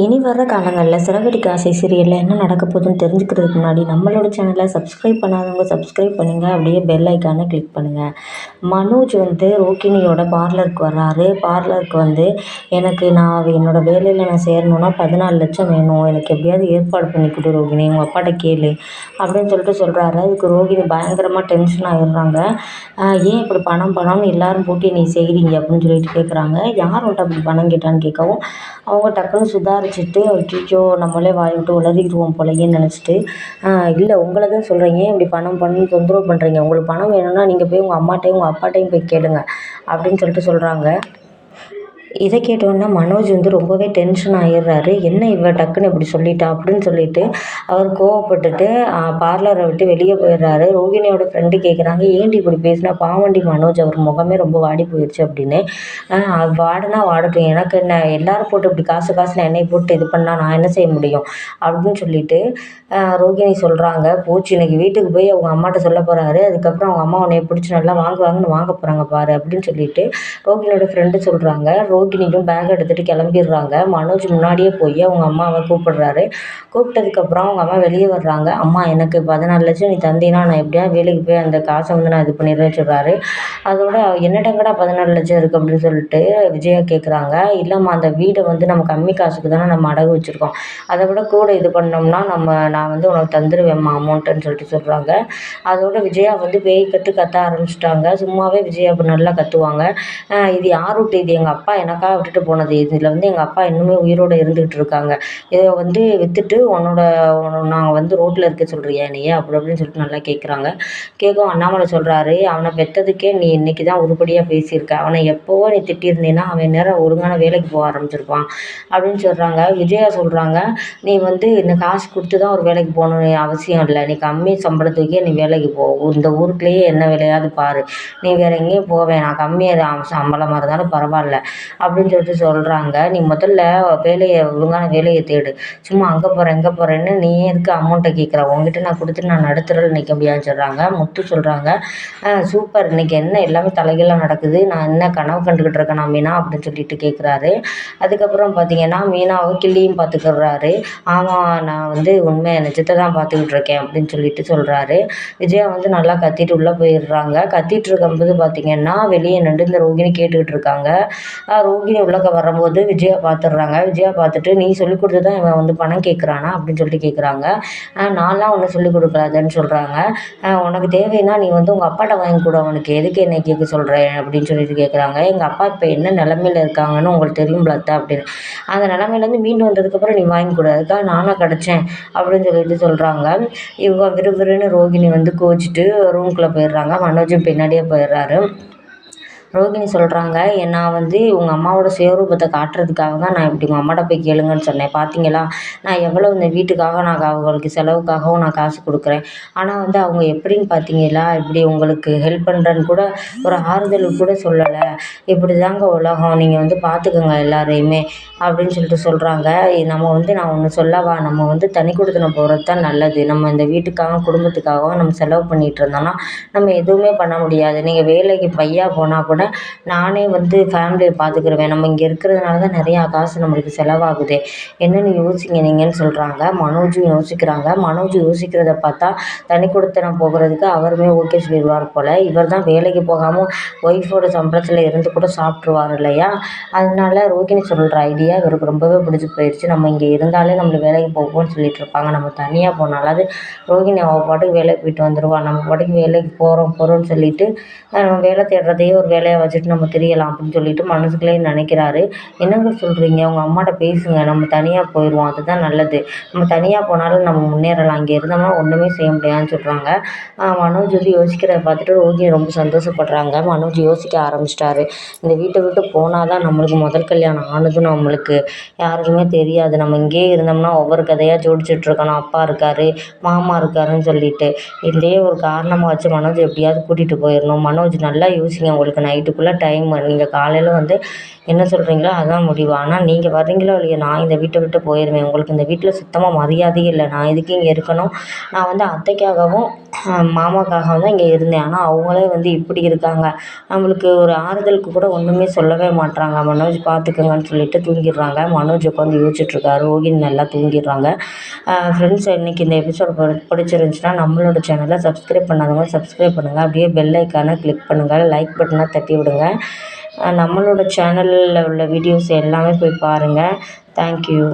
இனி வர்ற காலங்களில் சிறகடிக்க ஆசை சீரியலில் என்ன நடக்க போகுதுன்னு தெரிஞ்சுக்கிறதுக்கு முன்னாடி நம்மளோட சேனலை சப்ஸ்கிரைப் பண்ணாதவங்க சப்ஸ்கிரைப் பண்ணுங்கள் அப்படியே பெல் ஐக்கானை கிளிக் பண்ணுங்கள் மனோஜ் வந்து ரோகிணியோட பார்லருக்கு வர்றாரு. பார்லருக்கு வந்து எனக்கு நான் என்னோடய வேலையில் நான் சேரணும்னா பதினாலு லட்சம் வேணும். எனக்கு எப்படியாவது ஏற்பாடு பண்ணி கொடு ரோகிணி. உங்கள் அப்பாட்ட கேளு. அப்படின்னு சொல்லிட்டு சொல்கிறாரு அதுக்கு ரோகிணி பயங்கரமாக டென்ஷன் ஆகிடுறாங்க ஏன் இப்படி பணம் பணம்னு எல்லாரும் போட்டு நீ செய்கிறீங்க அப்படின்னு சொல்லிட்டு கேட்குறாங்க யார் உன்ட்ட அப்படி பணம் கேட்டான்னு கேட்கவும் அவங்க டக்குன்னு வச்சுட்டு அச்சோ நம்மளே வாய் விட்டு உளறிடுவோம் போலயேன்னு நினச்சிட்டு இல்லை உங்களை தான் சொல்கிறேன் ஏன் இப்படி பணம் பண்ணி தொந்தரவு பண்ணுறீங்க உங்களுக்கு பணம் வேணும்னா நீங்கள் போய் உங்கள் அம்மாட்டையும் உங்கள் அப்பாட்டையும் போய் கேளுங்க அப்படின்னு சொல்லிட்டு சொல்கிறாங்க இதை கேட்டோன்னா மனோஜ் வந்து ரொம்பவே டென்ஷன் ஆகிடுறாரு என்ன இவ டக்குன்னு இப்படி சொல்லிட்டா? அப்படின்னு சொல்லிட்டு அவர் கோவப்பட்டுட்டு பார்லரை விட்டு வெளியே போயிடுறாரு. ரோகிணியோட ஃப்ரெண்டு கேட்குறாங்க ஏன்டி இப்படி பேசினா? பாவண்டி மனோஜ் அவர் முகமே ரொம்ப வாடி போயிடுச்சு அப்படின்னு. வாடனா வாடட்டும். எனக்கு என்ன எல்லாரும் போட்டு இப்படி காசு காசுன்னு என்னை போட்டு இது பண்ணால் நான் என்ன செய்ய முடியும்? அப்படின்னு சொல்லிட்டு ரோகிணி சொல்கிறாங்க போச்சு இன்னைக்கு வீட்டுக்கு போய் அவங்க அம்மாட்ட சொல்ல போகிறாரு அதுக்கப்புறம் அவங்க அம்மா உன்னைய பிடிச்சி நல்லா வாங்குவாங்கன்னு வாங்க போகிறாங்க பாரு அப்படின்னு சொல்லிட்டு ரோகிணியோட ஃப்ரெண்டு சொல்கிறாங்க ரோ ரோகிணியும் பேக் எடுத்துகிட்டு கிளம்பிடுறாங்க. மனோஜ் முன்னாடியே போய் அவங்க அம்மாவை கூப்பிடுறாரு. கூப்பிட்டதுக்கப்புறம் அவங்க அம்மா வெளியே வர்றாங்க. அம்மா எனக்கு பதினாலு லட்சம் நீ தந்தீன்னா நான் எப்படியா வேலைக்கு போய் அந்த காசை வந்து நான் இது பண்ணிடுறேன்னு சொல்கிறாரு அதோட என்னடங்கடா பதினாலு லட்சம் இருக்குது அப்படின்னு சொல்லிட்டு விஜயா கேட்குறாங்க இல்லைம்மா அந்த வீடை வந்து நம்ம கம்மி காசுக்கு தானே நம்ம அடகு வச்சுருக்கோம். அதை விட கூட இது பண்ணோம்னா நம்ம நான் வந்து உனக்கு தந்துடுவேம்மா அமௌண்ட்டுன்னு சொல்லிட்டு சொல்கிறாங்க அதோட விஜயா வந்து பேய் கற்று கத்த ஆரம்பிச்சிட்டாங்க. சும்மாவே விஜயா இப்போ நல்லா கற்றுவாங்க இது யார் விட்டு இது எங்கள் அப்பா எனக்காக விட்டுட்டு போனது. இதில் வந்து எங்கள் அப்பா இன்னுமே உயிரோடு இருந்துகிட்டு இருக்காங்க. இதை வந்து விற்றுட்டு உன்னோட நாங்கள் வந்து ரோட்டில் இருக்க சொல்கிறியா என்னைய? அப்படி அப்படின்னு சொல்லிட்டு நல்லா கேட்குறாங்க கேட்கும் அண்ணாமலை சொல்கிறாரு அவனை பெற்றதுக்கே நீ இன்றைக்கி தான் உருப்படியாக பேசியிருக்க. அவனை எப்போவோ நீ திட்டியிருந்தீன்னா அவன் நேரம் ஒழுங்கான வேலைக்கு போக ஆரம்பிச்சிருப்பான். அப்படின்னு சொல்கிறாங்க விஜயா சொல்கிறாங்க நீ வந்து இந்த காசு கொடுத்து தான் ஒரு வேலைக்கு போகணுன்னு அவசியம் இல்லை. நீ கம்மி சம்பளத்துக்கே நீ வேலைக்கு போ. இந்த ஊருக்குள்ளேயே என்ன வேலையாவது பாரு. நீ வேறு எங்கேயும் போவேன் நான் கம்மியாக சம்பளமாக இருந்தாலும் பரவாயில்ல. அப்படின்னு சொல்லிட்டு சொல்கிறாங்க நீ முதல்ல வேலையை ஒழுங்கான வேலையை தேடு. சும்மா அங்கே போகிறேன் இங்கே போகிறேன்னு நீ எதுக்கு அமௌண்ட்டை கேட்குற உங்ககிட்ட நான் கொடுத்துட்டு நான் நடுத்தரில் நிற்க முடியாதுன்னு சொல்கிறாங்க முத்து சொல்கிறாங்க சூப்பர் இன்றைக்கி என்ன எல்லாமே தலைகீழாக நடக்குது. நான் என்ன கனவு கண்டுக்கிட்டு இருக்கேன்? நான் மீனா? அப்படின்னு சொல்லிட்டு கேட்குறாரு அதுக்கப்புறம் பார்த்தீங்கன்னா மீனாவை கிள்ளியும் பார்த்துக்கிறாரு ஆமாம் நான் வந்து உண்மை நிஜத்தை தான் பார்த்துக்கிட்டு இருக்கேன் அப்படின்னு சொல்லிட்டு சொல்கிறாரு விஜயா வந்து நல்லா கத்திட்டு உள்ளே போயிடுறாங்க. கத்திட்டு இருக்கும்போது பார்த்தீங்கன்னா வெளியே நின்று இந்த ரோகிணி கேட்டுக்கிட்டு இருக்காங்க. ரோகிணி உள்ளக்க வரும்போது விஜயா பார்த்துடுறாங்க விஜயா பார்த்துட்டு நீ சொல்லிக் கொடுத்து தான் இவன் வந்து பணம் கேட்குறானா அப்படின்னு சொல்லிட்டு கேட்குறாங்க நான்லாம் ஒன்றும் சொல்லிக் கொடுக்காதன்னு சொல்கிறாங்க உனக்கு தேவைன்னா நீ வந்து உங்கள் அப்பாட்ட வாங்கி கூட. உனக்கு எதுக்கு என்னை கேட்க சொல்கிறேன் அப்படின்னு சொல்லிட்டு கேட்குறாங்க எங்கள் அப்பா இப்போ என்ன நிலமையில இருக்காங்கன்னு உங்களுக்கு தெரியும் பிளத்தா அப்படின்னு. அந்த நிலமையிலேருந்து மீண்டு வந்ததுக்கப்புறம் நீ வாங்கி கொடு. அதுக்காக நானாக கிடச்சேன் அப்படின்னு சொல்லிட்டு சொல்கிறாங்க இவங்க விறுவிறுன்னு ரோகிணி வந்து கோச்சிட்டு ரூம்குள்ளே போயிடுறாங்க. மனோஜும் பின்னாடியே போயிடுறாரு. ரோகிணி சொல்கிறாங்க நான் வந்து உங்கள் அம்மாவோட சுயரூபத்தை காட்டுறதுக்காக தான் நான் இப்படி உங்கள் அம்மாட்ட போய் கேளுங்கன்னு சொன்னேன். பார்த்தீங்களா நான் எவ்வளோ இந்த வீட்டுக்காக நான் அவங்களுக்கு செலவுக்காகவும் நான் காசு கொடுக்குறேன். ஆனால் வந்து அவங்க எப்படின்னு பார்த்தீங்களா இப்படி உங்களுக்கு ஹெல்ப் பண்ணுறேன்னு கூட ஒரு ஆறுதல் கூட சொல்லலை. இப்படி தாங்க உலகம். நீங்கள் வந்து பார்த்துக்கோங்க எல்லாரையுமே அப்படின்னு சொல்லிட்டு சொல்கிறாங்க நம்ம வந்து நான் ஒன்று சொல்லவா? நம்ம வந்து தனி கொடுத்தன போகிறது தான் நல்லது. நம்ம இந்த வீட்டுக்காகவும் குடும்பத்துக்காகவும் நம்ம செலவு பண்ணிகிட்டு இருந்தோம்னா நம்ம எதுவுமே பண்ண முடியாது. நீங்கள் வேலைக்கு பையா போனால் கூட கூட நானே வந்து ஃபேமிலியை பார்த்துக்கிருவேன் நம்ம இங்கே இருக்கிறதுனால தான் நிறையா காசு நம்மளுக்கு செலவாகுது. என்னென்னு யோசிங்க நீங்கன்னு சொல்கிறாங்க மனோஜும் யோசிக்கிறாங்க. மனோஜ் யோசிக்கிறத பார்த்தா தனி கொடுத்தனம் போகிறதுக்கு அவருமே ஓகே சொல்லிடுவார் போல். இவர் தான் வேலைக்கு போகாமல் ஒய்ஃபோட சம்பளத்தில் இருந்து கூட சாப்பிட்ருவார் இல்லையா? அதனால ரோகிணி சொல்கிற ஐடியா இவருக்கு ரொம்பவே பிடிச்சி போயிடுச்சு. நம்ம இங்கே இருந்தாலே நம்மளை வேலைக்கு போகணும்னு சொல்லிட்டு இருப்பாங்க. நம்ம தனியாக போனாலாவது ரோகிணி அவள் பாட்டுக்கு வேலைக்கு போயிட்டு வந்துடுவா நம்ம பாட்டுக்கு வேலைக்கு போகிறோம் போகிறோம்னு சொல்லிட்டு நம்ம வேலை தேடுறதையே ஒரு வேலை வேலையை வச்சுட்டு நம்ம திரியலாம் அப்படின்னு சொல்லிட்டு மனசுக்குள்ளேயே நினைக்கிறாரு. என்னங்க சொல்கிறீங்க உங்கள் அம்மாட்ட பேசுங்க. நம்ம தனியாக போயிடுவோம். அதுதான் நல்லது. நம்ம தனியாக போனாலும் நம்ம முன்னேறலாம். இங்கே இருந்தோம்னா ஒன்றுமே செய்ய முடியாதுன்னு சொல்கிறாங்க மனோஜ் வந்து யோசிக்கிறத பார்த்துட்டு ரோகி ரொம்ப சந்தோஷப்படுறாங்க. மனோஜ் யோசிக்க ஆரம்பிச்சிட்டாரு. இந்த வீட்டை விட்டு போனால் தான் நம்மளுக்கு முதல் கல்யாணம் ஆனதும் நம்மளுக்கு யாருக்குமே தெரியாது. நம்ம இங்கேயே இருந்தோம்னா ஒவ்வொரு கதையாக ஜோடிச்சிட்ருக்கணும் அப்பா இருக்கார் மாமா இருக்காருன்னு சொல்லிட்டு. இதே ஒரு காரணமாக வச்சு மனோஜ் எப்படியாவது கூட்டிகிட்டு போயிடணும். மனோஜ் நல்லா யோசிங்க. உங்களுக்கு நான் நைட்டுக்குள்ளே டைம் நீங்கள் காலையில் வந்து என்ன சொல்கிறீங்களோ அதுதான் முடிவு. ஆனால் நீங்கள் வர்றீங்களோ இல்லையோ நான் இந்த வீட்டை விட்டு போயிடுவேன் உங்களுக்கு இந்த வீட்டில் சுத்தமாக மரியாதையே இல்லை. நான் எதுக்கு இங்கே இருக்கணும்? நான் வந்து அத்தைக்காகவும் மாமாக்காகவும் தான் இங்கே இருந்தேன். ஆனால் அவங்களே வந்து இப்படி இருக்காங்க. நம்மளுக்கு ஒரு ஆறுதலுக்கு கூட ஒன்றுமே சொல்லவே மாட்றாங்க. மனோஜ் பார்த்துக்கங்கன்னு சொல்லிட்டு தூங்கிடுறாங்க. மனோஜ் உட்காந்து யோசிச்சுட்ருக்காரு ரோகிணி நல்லா தூங்கிடுறாங்க. ஃப்ரெண்ட்ஸ் இன்றைக்கி இந்த எபிசோட் பிடிச்சிருந்துச்சுன்னா நம்மளோட சேனலை சப்ஸ்கிரைப் பண்ணாதவங்க சப்ஸ்கிரைப் பண்ணுங்கள் அப்படியே பெல் ஐக்கானை கிளிக் பண்ணுங்கள் லைக் பட்டனை தட்டி விடுங்க. நம்மளோட சேனலில் உள்ள வீடியோஸ் எல்லாமே போய் பாருங்கள் தேங்க்யூ